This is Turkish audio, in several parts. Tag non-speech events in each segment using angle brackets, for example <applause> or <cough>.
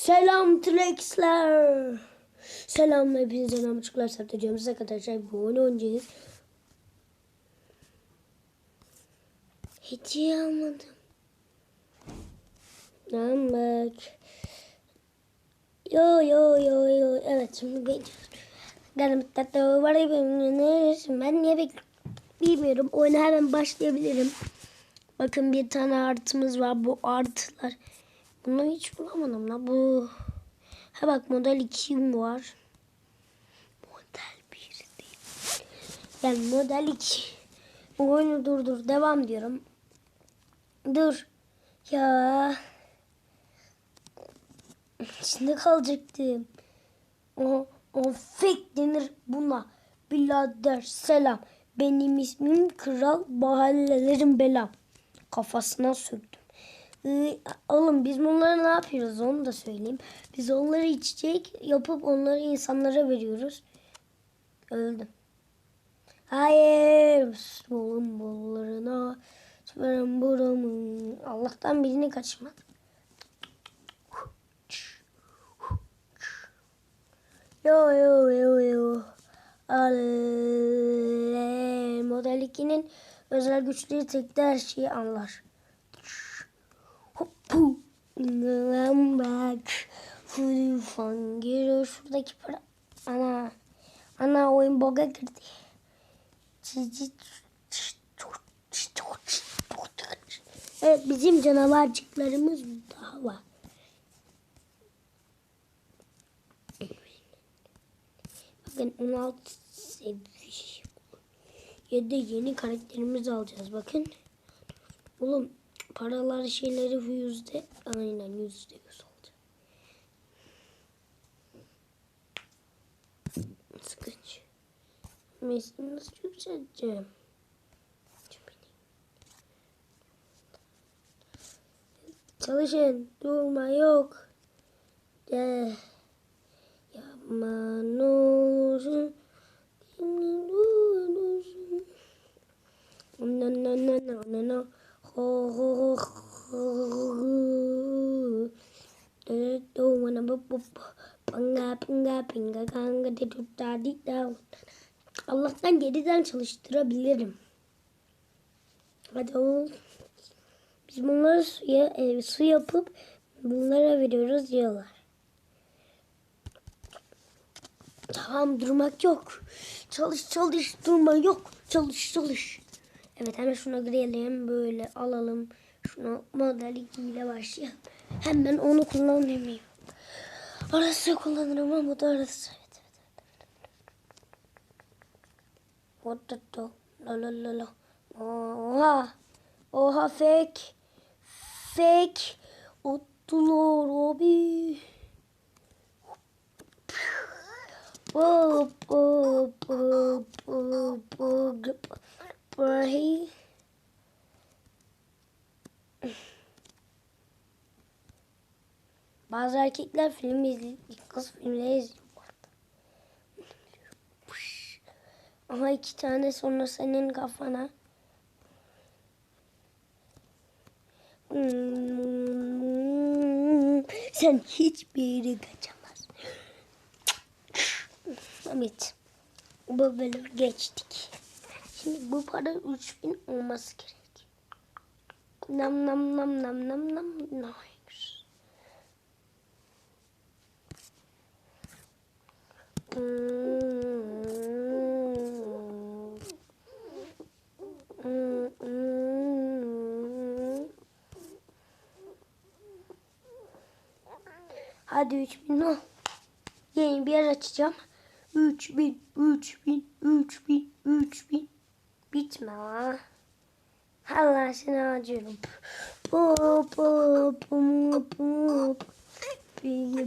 Selam Trexler. Selam hepinize selam çocuklar saptacağımız arkadaşlar bu oyunu oynayacağız. Hediye almadım. Lan bak. Yo yo yo yo. Evet şimdi geçiyoruz. Garım tatlı var ben niye bilmiyorum. Oyuna hemen başlayabilirim. Bakın bir tane artımız var. Bu artılar. Bunu hiç bulamadım la bu. Ha bak model 2 var. Model 1 değil. Yani model 2. Bu oyunu durdur. Devam diyorum. Dur. Ya. İçinde kalacaktım. O, o fake denir buna. Birader selam. Benim ismim Kral Mahallelerin Belam. Kafasına sürdüm. Ee, oğlum biz bunları ne yapıyoruz onu da söyleyeyim. Biz onları içecek yapıp onları insanlara veriyoruz. Öldüm. Hayır. Bolun bollarına. Süperim buramı. Allah'tan birini kaçırmadı. Yo yo yo yo. Ale. Model 2'nin özel güçleri tekte her şeyi anlar. Hoppu. Lan bak. Full fan geliyor şuradaki para. Ana. Ana oyun boga girdi. Cici. Evet bizim canavarcıklarımız daha var. Bakın 16 seviye. Ya yeni karakterimizi alacağız bakın. Oğlum paralar şeyleri yüzde aynen yüzde yüz olacak. Sıkıcı. Mesleği nasıl yükselteceğim? Çalışın. Durma yok. De. Yapma ne olursun. No no no no no no. Ho ho ho ho. De do wana bu bu. Panga panga pinga kanga de tutta di da. Allah'tan geriden çalıştırabilirim. Hadi oğlum. Biz bunları suya, e, su yapıp bunlara veriyoruz diyorlar. Tamam durmak yok. Çalış çalış durma yok. Çalış çalış. Evet hemen şuna girelim böyle alalım. Şunu model 2 ile başlayalım. Hem ben onu kullanmayayım. Arası kullanırım ama da arası. Evet evet evet. What the? La la la la. Oha. Oha fake. Fake. Ottular abi. Hop hop hop hop hop. Burayı. Bazı erkekler film izliyor, kız filmleri izliyor. Aha iki tane sonra senin kafana. Sen hiçbir yere kaçamazsın. Evet. Bu bölüm geçtik. Şimdi bu para 3000 olması gerek. Nam nam nam nam nam nam nam. Hadi 3000 ol. Yeni bir yer açacağım. 3000, 3000, 3000, 3000. Bitme ha. Allah seni acıyorum. Pop pop pop pop. Bir ve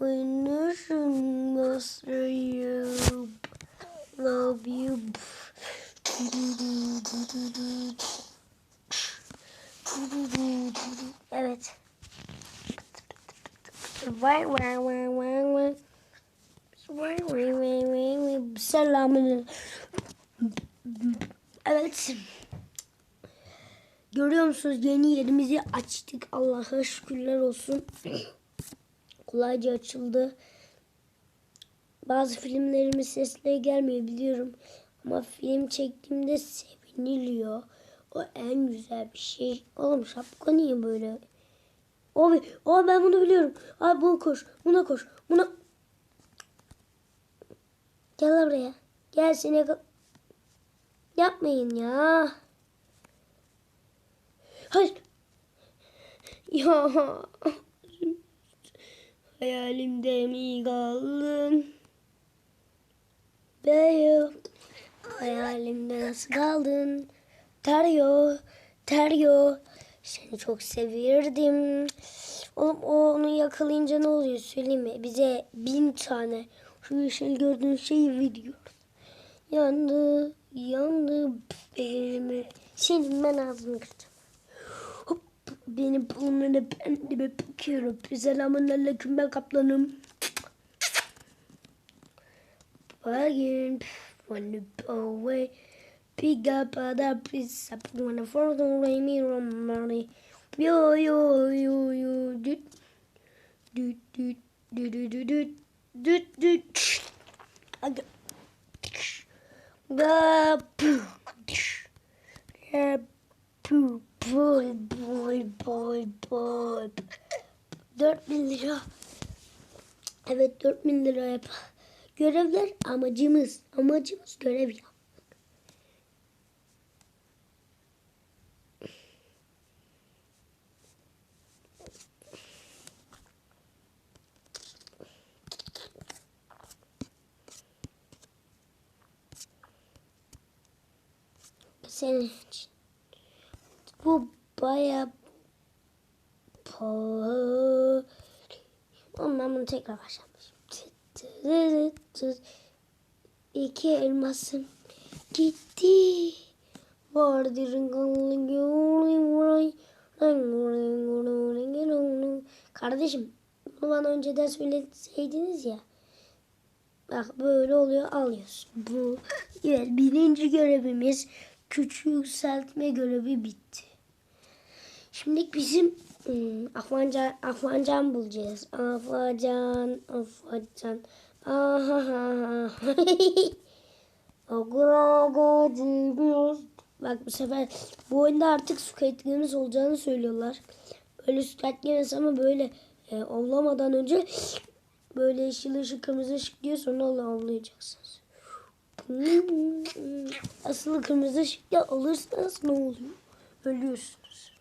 Oynasın basrayım. Love you. Evet. Vay vay. Evet. Görüyor musunuz? Yeni yerimizi açtık. Allah'a şükürler olsun. <clears throat> Kolayca açıldı. Bazı filmlerimin sesleri gelmiyor biliyorum. Ama film çektiğimde seviniliyor. O en güzel bir şey. Oğlum şapka niye böyle? Abi, abi ben bunu biliyorum. Abi bunu koş, buna koş, buna... Gel buraya. Gel seni. Yapmayın ya. Hayır. <laughs> Ya. Hayalimde mi kaldın? Beyim. Hayalimde nasıl kaldın? Teryo. Teryo. Seni çok sevirdim. Oğlum o onu yakalayınca ne oluyor söyleyeyim mi? Bize bin tane şu yeşil gördüğün şeyi veriyor. Yandı, yandı benim. Senin ben ağzını kıracağım. Hop, benim bunları ben de bakıyorum. Selamun aleyküm ben kaplanım. Bugün wanna away. Pick up other piece up wanna for the rainy romani. Yo yo yo yo düt düt düt düt düt düt düt düt düt Ga pu boy boy boy boy 4000 lira Evet 4000 lira yap. Görevler amacımız. Amacımız görev yap. Senin için. Bu baya pahalı. Oğlum ben bunu tekrar başlamışım. İki elmasım gitti. Kardeşim bunu bana önceden söyleseydiniz ya. Bak böyle oluyor alıyorsun. Bu evet, birinci görevimiz küçük yükseltme görevi bitti. Şimdi bizim hmm, Afgancan bulacağız. Afgancan, Afgancan. Aha. <laughs> Bak bu sefer bu oyunda artık Squid Games olacağını söylüyorlar. Böyle Squid Games ama böyle e, avlamadan önce böyle yeşil ışık kırmızı ışık diyor sonra avlayacaksınız. Asıl kırmızı ışıkta alırsanız ne oluyor? Ölüyorsunuz.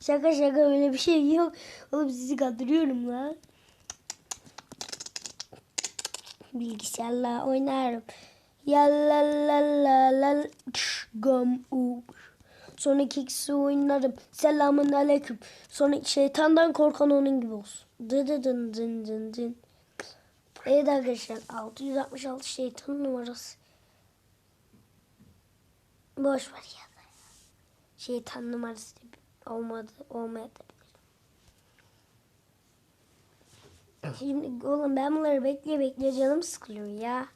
Şaka şaka öyle bir şey yok. Oğlum sizi kandırıyorum lan. Bilgisayarla oynarım. Ya la la la la gam u. Sonraki ikisi oynarım. Selamun aleyküm. Sonra şeytandan korkan onun gibi olsun. Dı dı dın dın dın dın. Evet arkadaşlar 666 şeytan numarası. Boş ver ya. Şeytan numarası olmadı olmayabilir. Şimdi oğlum ben bunları bekleye bekleye canım sıkılıyor ya.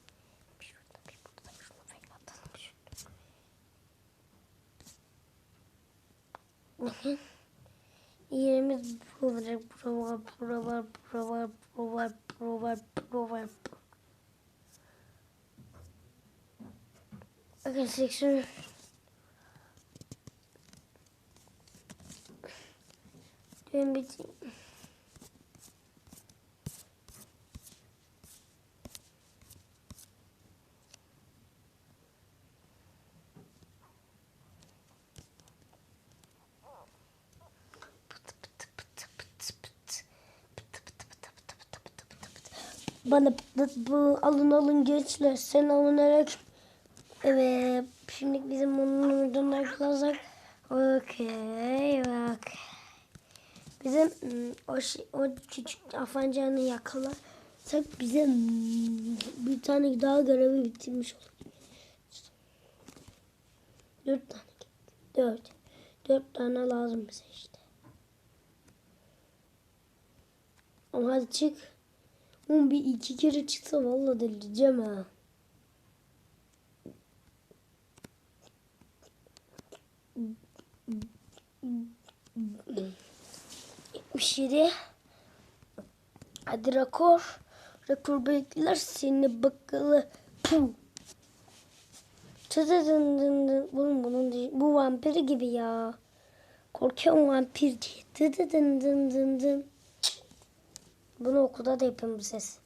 Yerimiz pro var, pro var, pro Robot, robot. Okay, sixer. Do everything. Bu alın alın gençler. Selamun aleyküm. Evet. Şimdi bizim onun oradan arkadaşlar. Okey. Okey. Bizim ım, o, şey, o küçük afancanı yakalarsak bize ım, bir tane daha görevi bitirmiş olur. Dört tane. Dört. Dört tane lazım bize işte. Ama hadi çık. Oğlum bir iki kere çıksa vallahi delireceğim ha. 77 Hadi rekor. Rekor bekler seni bakalı. Dın dın. Bunun bunun. Bu vampiri gibi ya. Korkuyorum vampir diye. Dıdıdın dın dın dın. Bunu okulda da yapıyorum bu ses.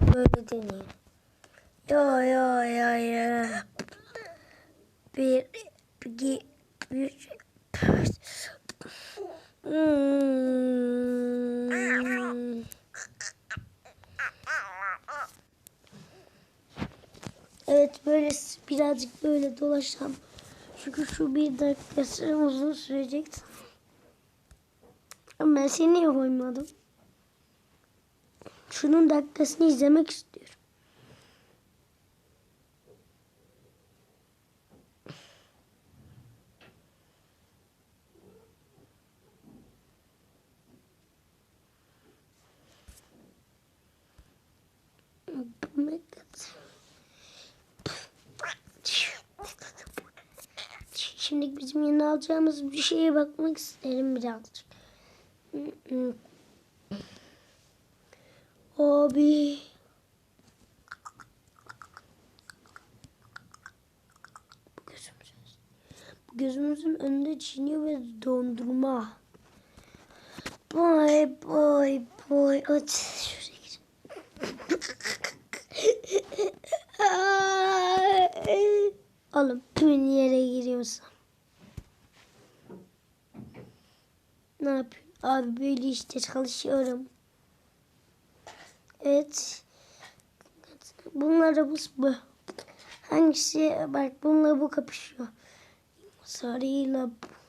Böyle deneyelim. Yo yo yo yo. Bir, bir, bir, Evet böyle birazcık böyle dolaşacağım. Çünkü şu bir dakikası uzun sürecek. Ama ben seni niye koymadım? Şunun dakikasını izlemek istiyorum. Şimdi bizim yeni alacağımız bir şeye bakmak isterim birazcık. Abi. Gözümüzün, gözümüzün önünde çiniyor ve dondurma. Boy boy boy. Aç Oğlum tüm yere giriyorsun. Ne yapayım? Abi böyle işte çalışıyorum. Evet. Bunlara bu, bu. Hangisi? Bak bununla bu kapışıyor. Sarıyla bu.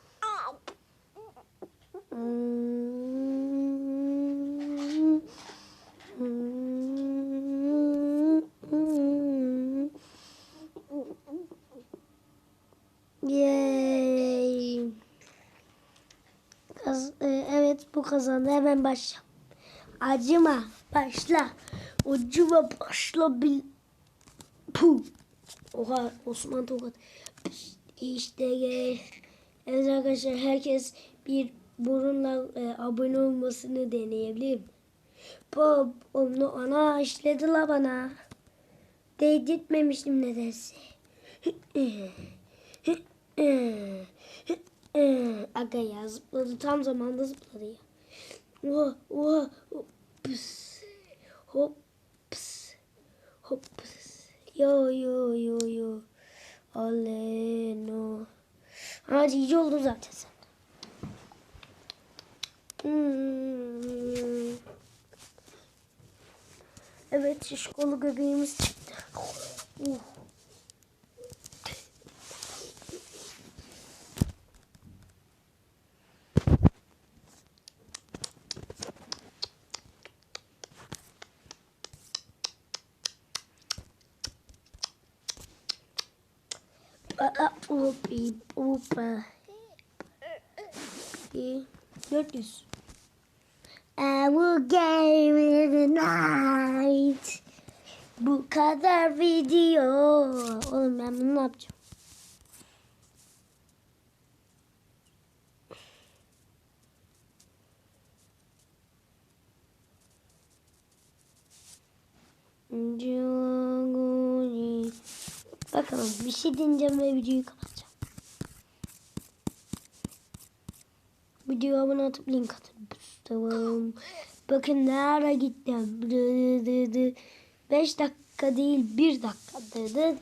Yay. Kaz e, evet bu kazandı. Hemen başla. Acıma. Başla. Acıma başla. Bil Puh. Oha Osman Tokat. İşte gel. Evet arkadaşlar herkes bir burunla e, abone olmasını deneyebilir mi? Bob onu ana işledi bana. Değdirtmemiştim nedense. <laughs> Aga ya zıpladı tam zamanda zıpladı ya. Oha oha pıs hop pıs yo yo yo yo ale no. Hadi iyice oldu zaten sen. Hmm. Evet şişkolu göbeğimiz çıktı. Uh. Aa, upi, upa. İyi. 400. I will game in the night. Bu kadar video. Oğlum ben bunu ne yapacağım? Canguni. Bakalım bir şey dinleyeceğim ve videoyu kapatacağım. Videoya abone atıp link atın. Tamam. Bakın nereye gittim. 5 dakika değil 1 dakika.